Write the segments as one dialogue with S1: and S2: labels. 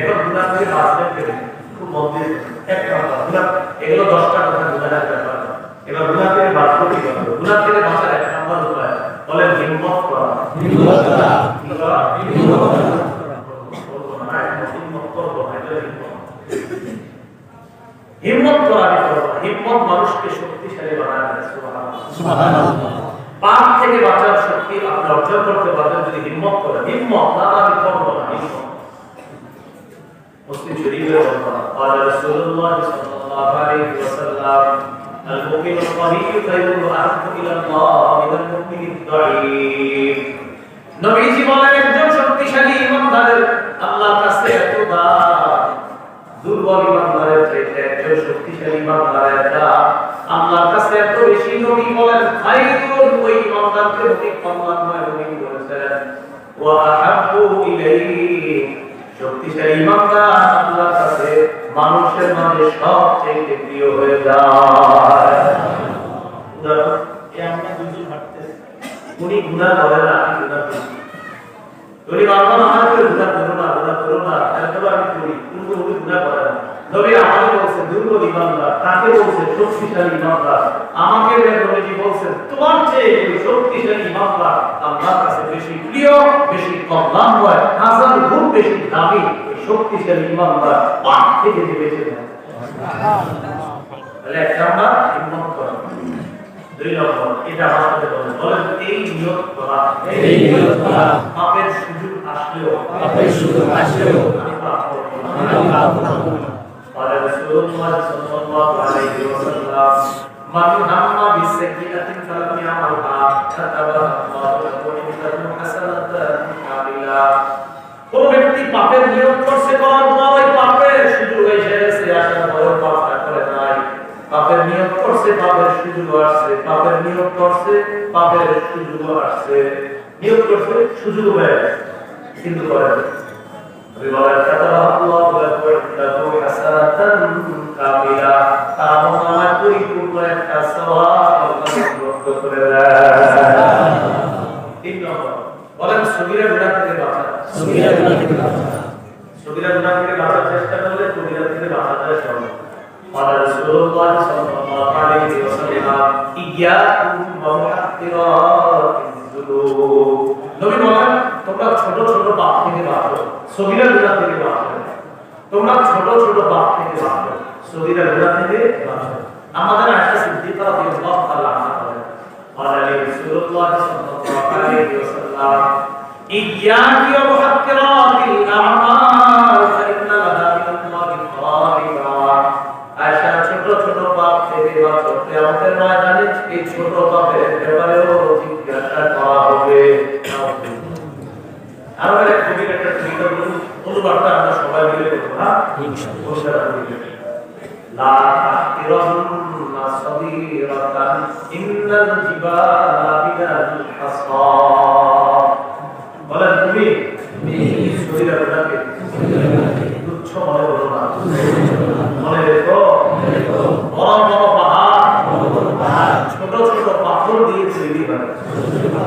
S1: এখন গুনাহ থেকে বাঁচবেন কেমনে? খুব দিয়ে কথা, গুনাহ এগুলো দশটা কথা গুনাহের ব্যাপার এবার গুনাহ থেকে বাঁচবো কি করে? গুনাহ থেকে বাঁচার এক নম্বর উপায় বলেন হিম্মত করা
S2: হিম্মত করা।
S1: করা।
S2: করা
S1: মানুষকে শক্তিশালী বানায়। পাপ থেকে বাঁচার শক্তি আপনি অর্জন করতে পারবেন যদি হিম্মত করেন হিম্মত না না, আমি করব না হিম্মত মুসলিম শরীফের বর্ণনা قال رسول الله صلى الله عليه وسلم المؤمن القوي خير واحب الى الله من المؤمن الضعيف নবীজি বলেন একজন শক্তিশালী ইমানদারের আল্লাহর কাছে এত দাম দুর্বল ইমানদারের চাইতে একজন শক্তিশালী ইমানদারের দাম আল্লাহর কাছে এত বেশি নবী বলেন খায়রুন ওই ইমানদারকে অধিক সম্মানময় নবী বলেছেন ওয়া আহাব্বু ইলাইহি শক্তিশালী ইমানদার আল্লাহর কাছে মানুষের মাঝে সবচেয়ে প্রিয় হয়ে যায়। উনি করেন না, আমি গুনাহ করি। উনি আমার করে করো করো। করি না। নবী আমাকে বলছে দুর্বল ইমানদার তাকে বলছে শক্তিশালী ইমানদার আমাকে নবীজি বলছেন তোমার চেয়ে শক্তিশালী ইমানদার আল্লাহর কাছে বেশি প্রিয় বেশি কল্যাণ হয় হাজার গুণ বেশি দামি শক্তিশালী ইমানদার পাপ থেকে যে বেঁচে নেয় তাহলে এক নাম্বার হিম্মত করা দুই নম্বর এটা আমার বলেন বলেন এই নিয়ত করা
S2: এই নিয়ত করা।
S1: পাপের সুযোগ আসলেও
S2: পাপের সুযোগ আসলেও
S1: আমি পাপ করব না।
S2: আমি পাপ করব না।
S1: قال رسول الله صلى الله عليه وسلم من هم بسيئة فلم يعملها كتبها الله له عنده حسنة كاملة কোন ব্যক্তি পাপের নিয়ম করছে করার পর ওই পাপের সুযোগ এসে গেছে আসার পরে পাপটা করে নাই পাপের নিয়ম করছে পাপের সুযোগ আসছে পাপের নিয়ম করছে পাপের সুযোগ আসছে নিয়ম করছে সুযোগ হয়ে গেছে কিন্তু করে নাই। নবী বলেন, إياكم ومحقرات الذنوب নবী বলেন তোমরা ছোট ছোট পাপ থেকে বাঁচো সগীরা গুনাহ থেকে বাঁচো তোমরা ছোট ছোট পাপ থেকে বাঁচো সগীরা গুনাহ থেকে বাঁচো আমাদের আয়েশা সিদ্দিকা রাদিয়াল্লাহু তাআলা আনহা বলেন قال لي رسول الله صلى الله عليه وسلم إياك এমনকি ছোট পাপের ব্যাপারেও জিজ্ঞাসা করা হবে। আরও এক একটা কবিতা বলুন আমরা সবাই মিলে করব না? বলেন তুমি?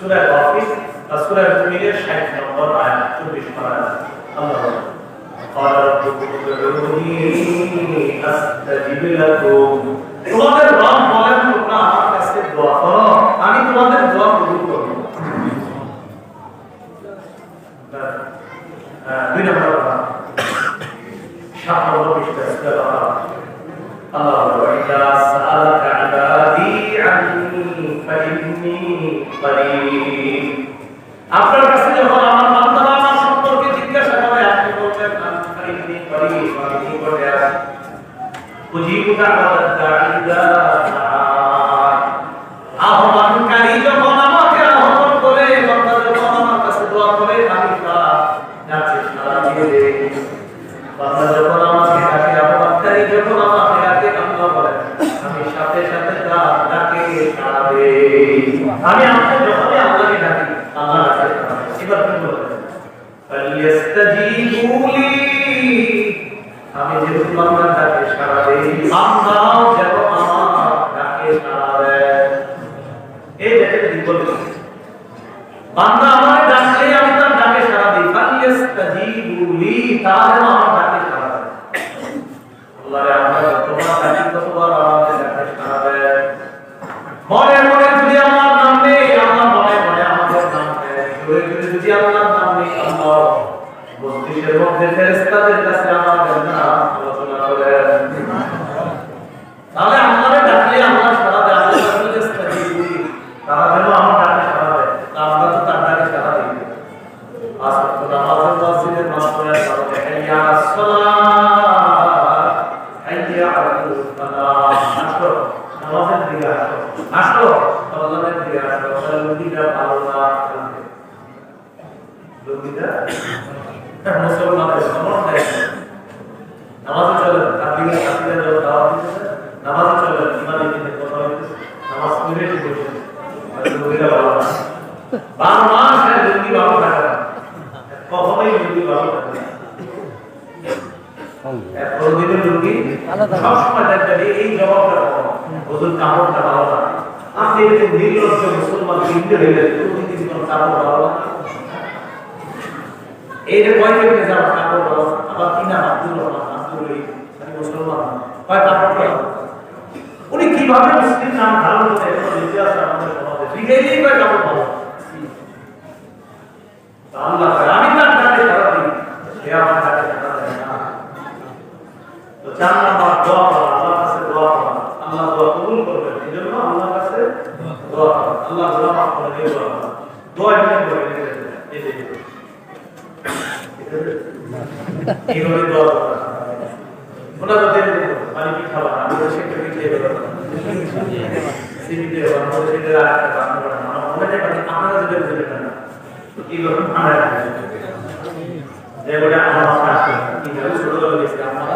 S1: করা। সূরা গাফির বা সূরা মুমিনের 60 নম্বর আয়াত 24 নম্বর আয়াত আল্লাহ বলেন, قال ربكم ادعوني استجب لكم তোমাদের রব বলেন তোমরা আমার কাছে দোয়া করো আমি তোমাদের দোয়া কবুল করব হ্যাঁ, দুই নম্বর কথা সাত নম্বর পৃষ্ঠা সূরা বাকারা আল্লাহ বলেন, وَإِذَا سَأَلَكَ عِبَادِي عَنِّي فَإِنِّي قَرِيبٌ আপনার কাছে যখন আমার বান্দারা আমার সম্পর্কে জিজ্ঞাসা করে, আপনি বলবেন, আমি ফাইনি করিব আমি নিকটে আছি উজিবু দাওয়াত প্রতিদিনের লুঙ্গি সবসময় দেখবেন এই- জবাবটা হুজুর কাপড়টা ভালো না। আপনি এরকম নির্লজ্জ মুসলমান হিন্দু হইলে প্রতিদিন কোন কাপড় ভালো না? এই যে কয় থেকে যারা কাপড় ভালো? আবার কিনা আব্দুল রহমান আব্দুল আমি মুসলমান। কয় কাপড় ভালো? উনি কীভাবে মুসলিম নাম ধারণ করে আছে আমাদের সমাজে। কয় কাপড় ভালো? আল্লাহ আমি তার ডাকে সাড়া দিই। সে আমার চার নাম্বার দোয়া করা, আল্লাহর কাছে দোয়া করা। আল্লাহ দোয়া কবুল করবেন, এই জন্য আল্লাহর কাছে দোয়া করা। আল্লাহ দোয়া মাফ করে দিয়ে দোয়া করা। দোয়া এমনি করে এই যে এইভাবে দোয়া করা। ওটা তো দেন পানি কি খাওয়া আমি তো সেটা পিছিয়ে দেবো সিমিতে আমাদের সেটা রাখতে পারব না। আমার মনে হয় পানি যেটা না। এইভাবে আমরা যে ওটা আমার মাথা এইভাবে ছোট করে গেছে। আমরা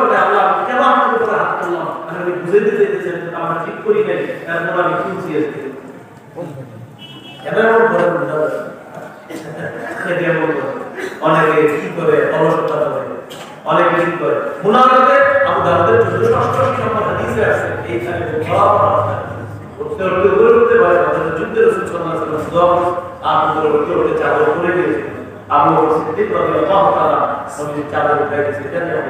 S1: এটা ঠিক করে দেয় আল্লাহ কেন আপনার উপরে হাত তুললাম আমি বুঝে দিতে চাইতেছেন আমরা ঠিক করি নাই তারপর আমি খুঁজছি আজকে এবার আমার ঘরে বুঝাবে সেটি এমন অনেকে কি করে, অলসতা করে, অনেকে কি করে? মুনাফাতে আবু দাউদের 1488 নম্বর হাদিসে আছে করা আছে উঠতে উঠতে উপরে উঠতে পারে আমাদের যুদ্ধের রাসূল সাল্লাল্লাহু আলাইহি ওয়াসাল্লাম আর উপরে উঠতে উঠতে চাদর পরে দিয়েছে আবু বকর সিদ্দিক রাদিয়াল্লাহু তাআলা নবীর চাদর উঠাই দিয়েছে এটা নিয়ে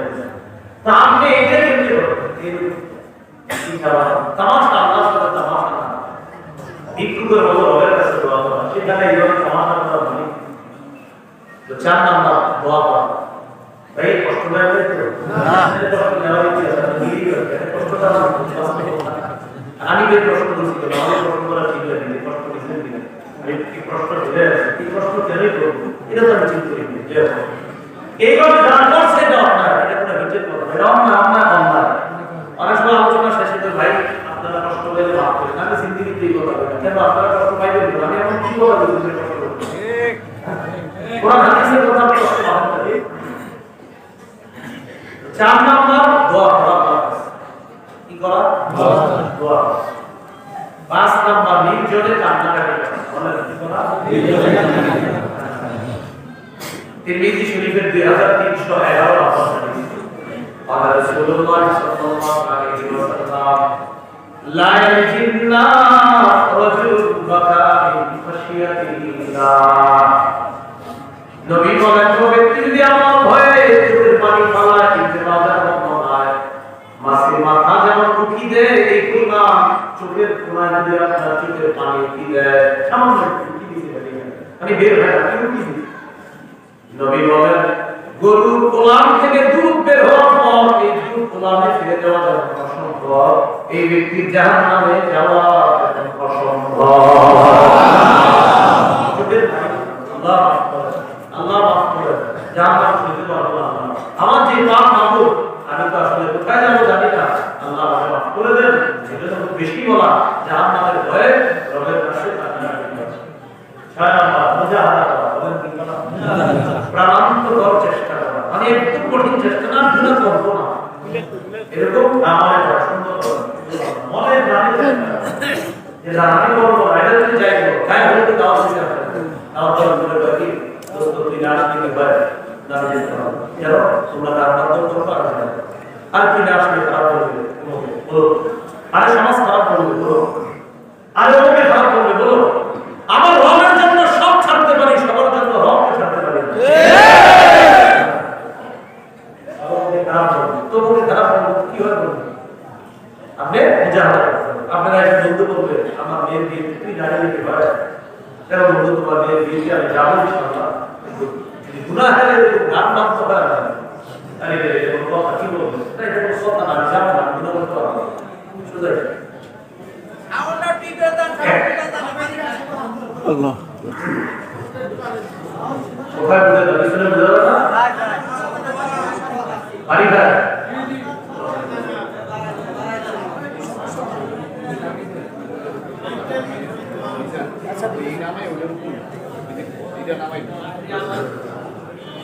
S1: তা আপনি এটা কেমনে তামাশা আল্লাহর সাথে তামাশা না। ভিক্ষুকের মতো রবের কাছে দোয়া করা। সেখানে এইভাবে সমাধান করা মানে তো চার নাম্বার দোয়া করা। ভাই, কষ্ট দেয় তাই তো আমি প্রশ্ন করছি। এইভাবে যারা করছে এটা অন্যায় এটা কোনো কথা। এটা অন্যায় অন্যায় নবী বলেন কোন ব্যক্তি যদি আমার ভয়ে চোখের পানি ফালায়, কিন্তু বাজার মতো নয়, মাছের মাথা যেমন উঠি দেয় এই পরিমাণ চোখের কোনায় যদি আপনার চোখের পানি উঠি দেয় সামান্য উঠি দিতে পারি। মানে বের হয় না উঠি দিতে নবী বলেন, গরু গোলাম থেকে দুধ বের হওয়ার পর এই দুধ গোলামে ফিরে যাওয়া যখন অসম্ভব। এই ব্যক্তির জাহান নামে যাওয়া অসম্ভব আল্লাহ মাফ করে। আল্লাহ মাফ করে। জাহান নাম শুনতে পারব না আল্লাহ। আমার যে পাপ মাহবুব আমি তো আসলে কোথায় যাব জানি না আল্লাহ আমাকে মাফ করে দেন এটা তো খুব বেশি বলা জাহান নামের ভয়ে রবের কাছে কান্নাকাটি করছে। ছয় নাম্বার মুজাহাদা করা বলেন কি করা প্রাণান্তকর চেষ্টা করা মানে একটু কঠিন চেষ্টা না গুণা করব না এরকম আমাদের পছন্দ করা মনে প্রাণে চেষ্টা করা। যে না আমি করব না এটা যদি যাই করব গায়ে হলে তো দাওয়া দিতে হবে দাওয়া দেওয়ার পরে বাকি দোস্ত তুই না আসলে ভাই আসলে খারাপ করবে খারাপ করবে, বলো। আরে খারাপ করবে, বলো। আমার জন্য জন্য আপনি। আপনারা একটা বন্ধু আমার মেয়ের বিয়েতে। তুই দাঁড়িয়ে যেতে পারে। কেন বন্ধু, তোমার মেয়ের বিয়েতে আমি যাব ইনশাআল্লাহ। কিন্তু যদি গুনাহ হয়, গান মানতে না। আরে কোনো কথা কি বলব? কোনো কথা না, আমি যাব না, গুনাহ করতে পারব এটা।
S2: আল্লাহ
S1: কোথায় বুঝে যাবে? পিছনে বুঝে যাবে না? বাড়ি ঘর।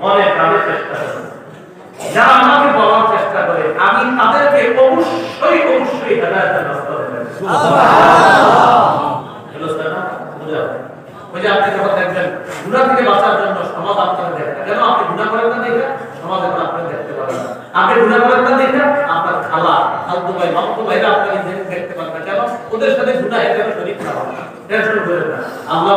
S1: মনে প্রাণে চেষ্টা করে। যারা আমাকে বলার চেষ্টা করে আমি তাদেরকে অবশ্যই অবশ্যই হেদায়েতের রাস্তা দেব হ্যালো স্যার বুঝা ওই যে আপনি যখন দেখবেন গুনাহ থেকে বাঁচার জন্য সমাজ আপনাকে দেখে কেন আপনি গুনাহ করেন না দেখে সমাজ এখন আপনি দেখতে পারেন আপনি গুনাহ করেন না দেখে আপনার খালা খালতো ভাই মামতো ভাইরা আপনাকে দেখতে পারেন না। কেন? ওদের সাথে গুনাহ এর শরীর খারাপ টেনশন করেন না। আল্লাহ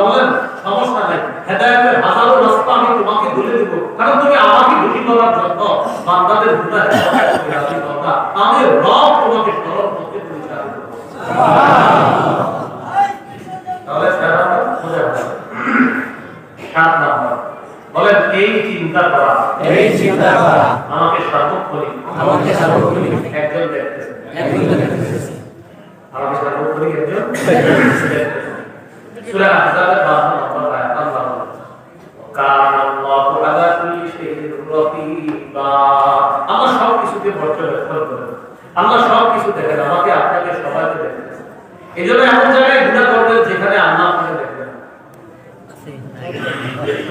S1: বলেন এই চিন্তা করা
S2: এই চিন্তা করা
S1: আমাকে সার্বক্ষণিক
S2: আমাকে সার্বক্ষণিক
S1: একজন দেখতেছে।
S2: একজন দেখতেছে।
S1: আমাকে সার্বক্ষণিক একজন দেখতেছে। সূরা আহজাবের 52 নম্বর আয়াত আল্লাহ কান আল্লাহু আলা কুল্লি শাইইন রাকিবা। আল্লাহ সব কিছুকে পর্যবেক্ষণ করেন। আল্লাহ সব কিছু দেখেন আমাকে আপনাকে সবাইকে দেখেন এই জন্য এমন জায়গায় গুণা করবেন যেখানে আল্লাহ আপনাকে দেখবেন না। কোনো জায়গা আছে?
S2: নাই।
S1: শুধু নাই। তাহলে গুনাহ করা?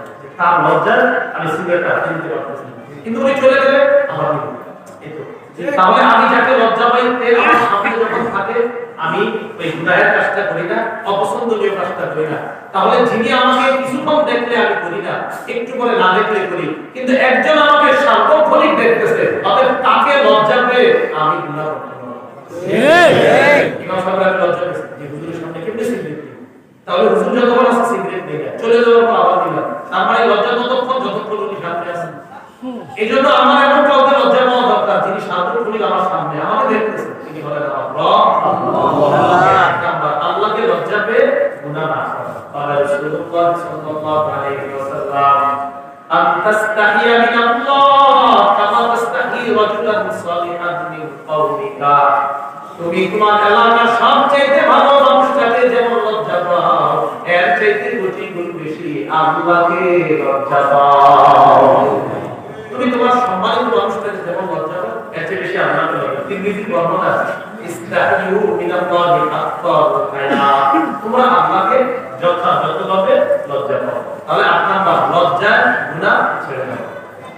S1: তার লজ্জায় আমি সিগারেটটা হাতে নিতে পারতেছি। কিন্তু উনি চলে গেলে আমার এই তো। তাহলে আমি যাকে লজ্জা পাই তে আমার সামনে যখন থাকে আমি ওই গুনাহের কাজটা করি না অপছন্দনীয় কাজটা করি না তাহলে যিনি আমাকে কিছুক্ষণ দেখলে আমি করি না একটু পরে না দেখলে করি কিন্তু একজন আমাকে সার্বক্ষণিক দেখতেছে অতএব তাকে লজ্জা পেয়ে আমি গুনাহ করতে পারব না। ইমাম সাহেব লজ্জা পেয়েছি যে হুজুরের সামনে কেমনে? তাহলে হুজুর যতক্ষণ আছে সিগারেট নিয়ে চলে যাওয়ার পর আবার দিলাম। তার মানে লজ্জা ততক্ষণ যতক্ষণ উনি সাথে আছেন এই জন্য আমার মিনাল্লাহি আকবার হায়া তোমরা আল্লাহকে যথাযথভাবে লজ্জা পাও তাহলে আট নাম্বার লজ্জা গুনাহ ছেড়ে দাও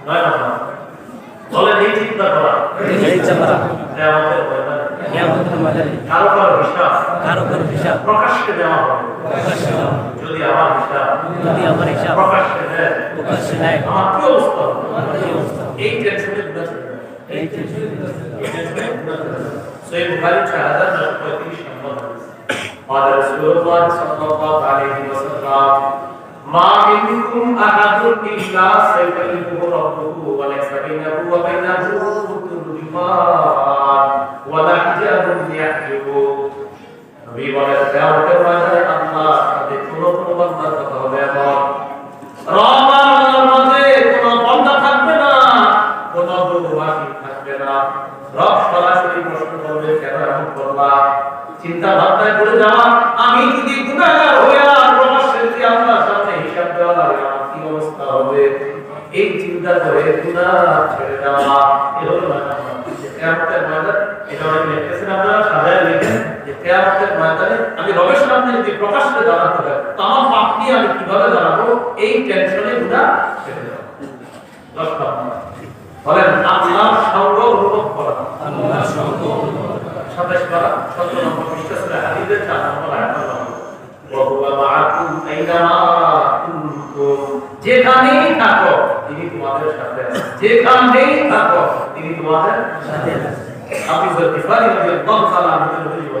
S1: নয় নাম্বার বলেন এই চিন্তা করা
S2: এই চিন্তা করা।
S1: কিয়ামতের ময়দানে
S2: কিয়ামতের ময়দানে
S1: কারও কারও হিসাব
S2: কারও কারও হিসাব
S1: প্রকাশ্যে? এই টেনশনে গুণা ছেড়ে দাও।
S2: এই টেনশনে
S1: صحیح بخاری 6935 نمبر حدیث قال رسول الله صلى الله عليه وسلم، ما منكم احد الا سيكلمه ربه وليس بينه وبينه ترجمان ولا حجاب يحجبه نبی والا سلام দাঁড়াতে হয় তো আমার পাপ নিয়ে আমি কীভাবে দাঁড়াবো এই টেনশনে গুনাহ ছেড়ে দেওয়া বলেন আল্লাহর সঙ্গ অনুভব করা
S2: আল্লাহর সঙ্গ
S1: সাতাশ করা সতেরো নম্বর পৃষ্ঠা ছিল হাদিসের চার নম্বর আয়াত ওয়াহুয়া মাআকুম আইনামা কুনতুম। যেখানেই থাকো তিনি তোমাদের সাথে আছেন। যেখানেই থাকো তিনি তোমাদের
S2: সাথে আছে।
S1: আপনি জলফারি রাদিয়াল্লাহু তাআলা আনহু নবী বলেন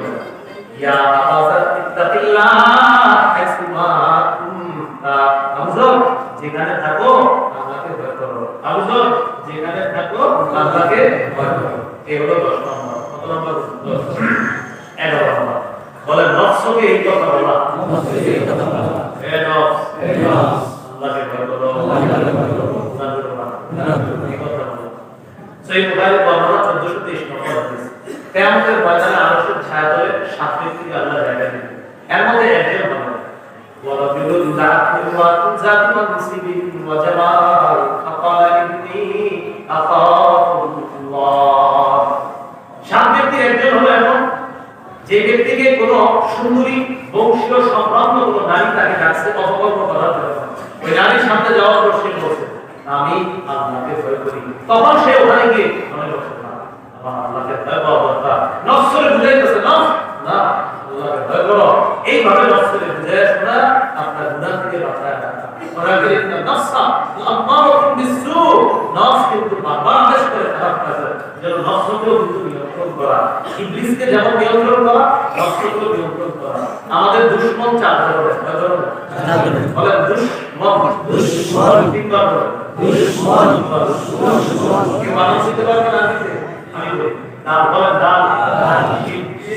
S1: ইয়া যেখানে থাকো আল্লাহকে ভয় করো। যেখানে থাকো আল্লাহকে ভয় করো। এই হলো 10 নম্বর। সামনে যাওয়ার পর সে বলছে আমি আল্লাহকে ভয় করি। তখন সে ওখানে গিয়ে মনে করছে না আমার আল্লাহকে ভয় পাওয়া দরকার নফসরে বুঝাইতেছে নফস না আল্লাহকে ভয় করো এইভাবে নফসরে বুঝায় শোনা আপনার গুনাহ থেকে বাঁচায় রাখা ওনাকে ইন্না নফসা লাম্মারাতুন বিসু নফস কিন্তু বারবার আদেশ করে খারাপ কাজে যেন নফসকেও কিন্তু নিয়ন্ত্রণ করা ইবলিসকে যেমন নিয়ন্ত্রণ করা নফসকেও নিয়ন্ত্রণ করা আমাদের দুশমন চার ধরনের কয় ধরনের
S2: চার ধরনের।
S1: বলেন দুশমন
S2: দুশমন।
S1: তিনবার বলেন
S2: দুশমন।
S1: দুশমন কি মানুষ দিতে পারবে না দিতে আমি বলি দাল বলেন দাল
S2: দাল।
S1: শিব
S2: শিব।
S1: মিম
S2: মিম।
S1: নুন কি হলো আবার বলেন তো দাল শিব মিম নুন কি হয় আমাদের শ্বশুর কয়টা এই দুশ্মন বাংলায় কয় অক্ষর দাল শিব নুন মিম দুশ্মন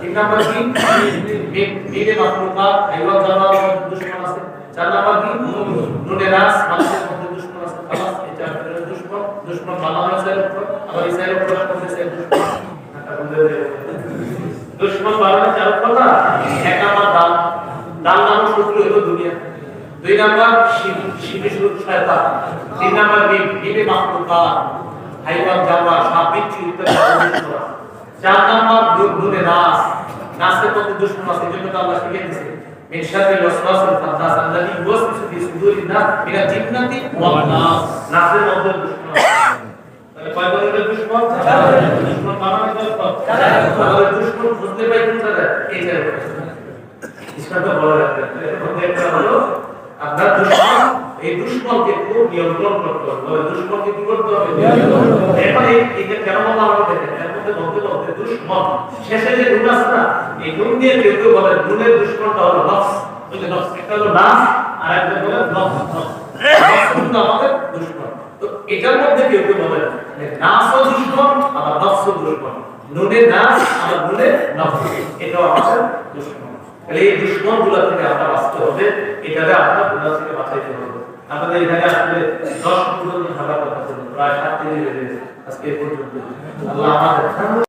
S1: তিন নাম্বার কি? মিমে মাখলুকা হাইওয়ান জানোয়ার দুশ্মন আছে। চার নাম্বার কি? নুনে রাস, মানুষের মধ্যে দুশ্মন আছে। খালাস, এই চার ধরনের দুশ্মন। দুশ্মন বাংলা ভাষার আবার ইসরায়েল মধ্যে সে দুশ্মন। বলতে চার না? এক নাম্বার দাল দাল নাম শত্রু হলো দুনিয়া। দুই নাম্বার শিবে শুরু শয়তান। তিন নাম্বার মিমে মাখলুকা হাইওয়ান জানোয়ার সাপ বিচ্ছু ইত্যাদি। চার নাম্বার দুর্গুণে নাস নাসের প্রতি দুশ্মন আছে এজন্য তো আল্লাহ শিখিয়ে দিয়েছে, মিন শাররিল ওয়াসওয়াসিল ফান্নাস আল্লাযী ইউওয়াসবিসু ফি সুদুরিন নাস মিনাল জিন্নাতি ওয়ান নাস। নাসের মধ্যে দুশ্মন তাহলে কয় ধরনের দুশ্মন? দুশ্মন মানানো
S2: যায় তো।
S1: তাহলে দুশ্মন বুঝতে পারি কোন জায়গায় এই জায়গায় ইসলাম তো বলা রাখতে হলো এই দুশ্মনকে খুব নিয়ন্ত্রণ করতে হবে। দুশ্মনকে কি করতে হবে? এই এটা কেন বলা হবে? দেখেন এর মধ্যে বলতে শেষে যে নুন আছে না এই নুন দিয়ে কেউ কেউ বলে হলো নফস নফস একটা হলো আর একটা হলো নফস নফস আমাদের তো এটার মধ্যে কেউ কেউ বলে নাফসও দুশ্মন আবার নফসও নাফস আবার নুনের নফস আমাদের তাহলে এই দুশ্মনগুলা থেকে আমরা বাঁচতে হবে। এটাতে আমরা থেকে বাঁচাইতে হবে। আমাদের এখানে আসলে দশ পর্যন্ত থাকার কথা প্রায় সাত দিন আজকে পর্যন্ত। আল্লাহ আমাদের